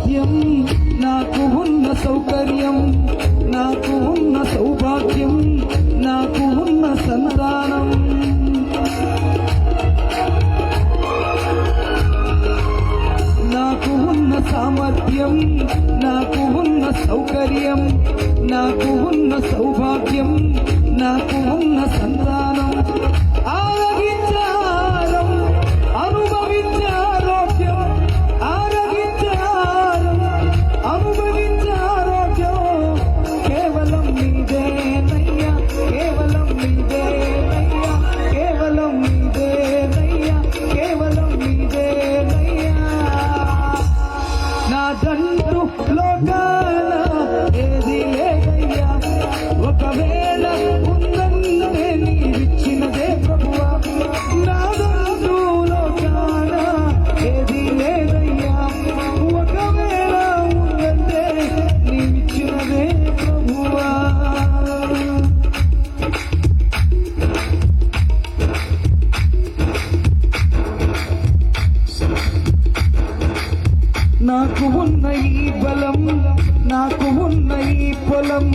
సౌభాగ్యం నాకు ఉన్న సౌకర్యం నాకు ఉన్న సౌభాగ్యం నాకు ఉన్న సంతానం నాకు ఉన్న ఈ బలం నాకు ఉన్న ఈ పొలం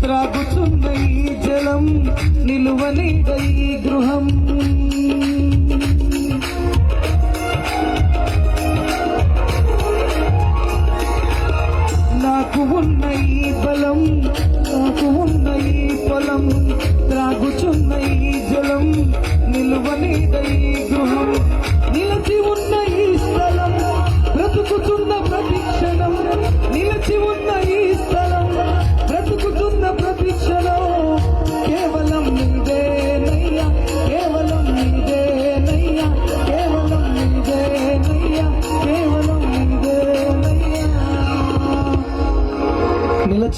త్రాగుతున్న ఈ జలం నిలువని ఈ గృహం.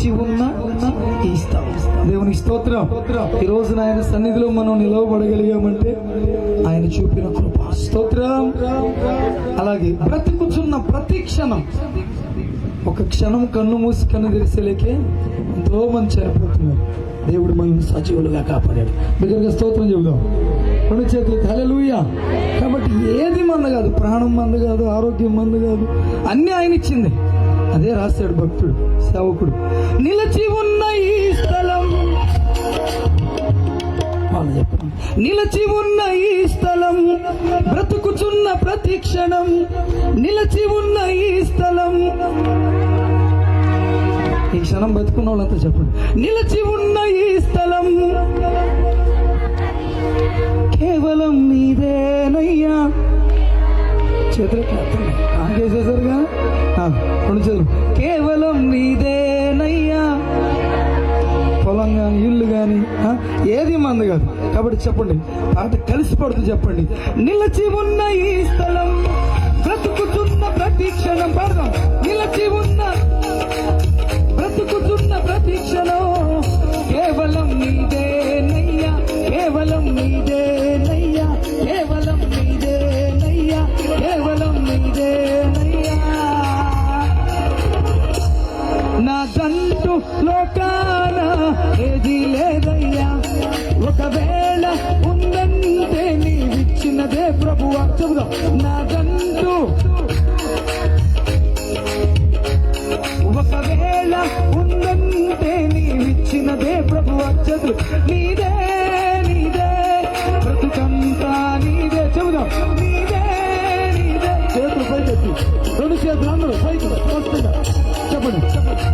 నిలిచి ఉన్న ఈ దేవుని స్తోత్రం. ఈ రోజున ఆయన సన్నిధిలో మనం నిలవబడగలిగామంటే ఆయన చూపిన కృప. స్తోత్రం. అలాగే బ్రతుకుచున్న ప్రతి క్షణం ఒక క్షణం కన్ను మూసి కన్ను తెరిసేలేకే ఎంతో మంది చనిపోతున్నారు. దేవుడు మనల్ని సజీవులుగా కాపాడాడు. బిగ్గరగా స్తోత్రం చెబుదాం. రెండు చేతులు తలలుయ కాబట్టి ఏది మంద కాదు ప్రాణం మంద కాదు ఆరోగ్యం మంద కాదు అన్నీ ఆయన ఇచ్చింది. అదే రాశాడు భక్తుడు సేవకుడు. నిలిచి ఉన్న ఈ స్థలం. వాళ్ళు చెప్పండి. నిలిచి ఉన్న ఈ స్థలం బ్రతుకుచున్న ప్రతి క్షణం. నిలిచి ఉన్న ఈ స్థలం. ఈ క్షణం బతుకున్న వాళ్ళంతా చెప్పండి. నిలిచి ఉన్న ఈ స్థలం. కేవలం నీదేనయ్యా చేతులు ఆన్ కేవలం నీదేనయ్యా. పొలం కానీ ఇల్లు కానీ ఏది మంది కాదు. కాబట్టి చెప్పండి. పాట కలిసి పడుతూ చెప్పండి. నిలిచి ఉన్న ఈ స్థలం బ్రతుకుతున్న ప్రతి క్షణం. పాడదాం. ఒకవేళ ఉందంటే నీవిచ్చినదే ప్రభు చెబుదాం నాదంటూ ఒకవేళ ఉందంటే నీవిచ్చినదే ప్రభు అచ్చదు నీదే నీదే బ్రతుకంతా నీదే. చెబుదాం. నీదే నీదే. చేతులు పైకెత్తి రెండు చేతులు అందరూ పైకి వస్తుందా చెప్పండి చెప్పండి.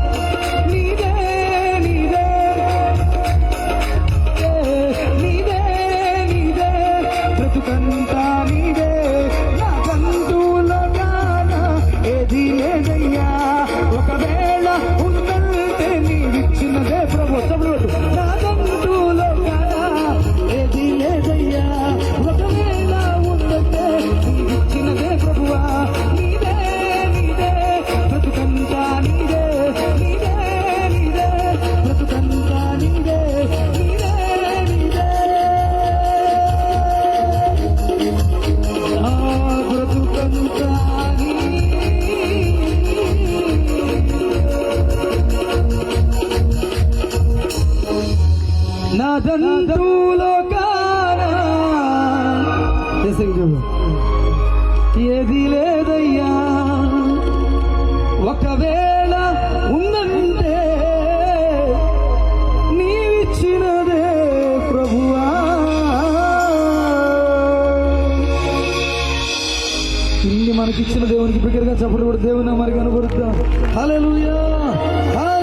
ఏది లేదయ్యా ఒకవేళ ఏది లేదయ్యా. ఒకవేళ ఉందంటే నీవిచ్చినదే ప్రభువా. ఇన్ని మనకిచ్చిన దేవునికి బిగ్గరగా చెప్పడం కూడా దేవుని మనకి అనుభవిస్తాం హలో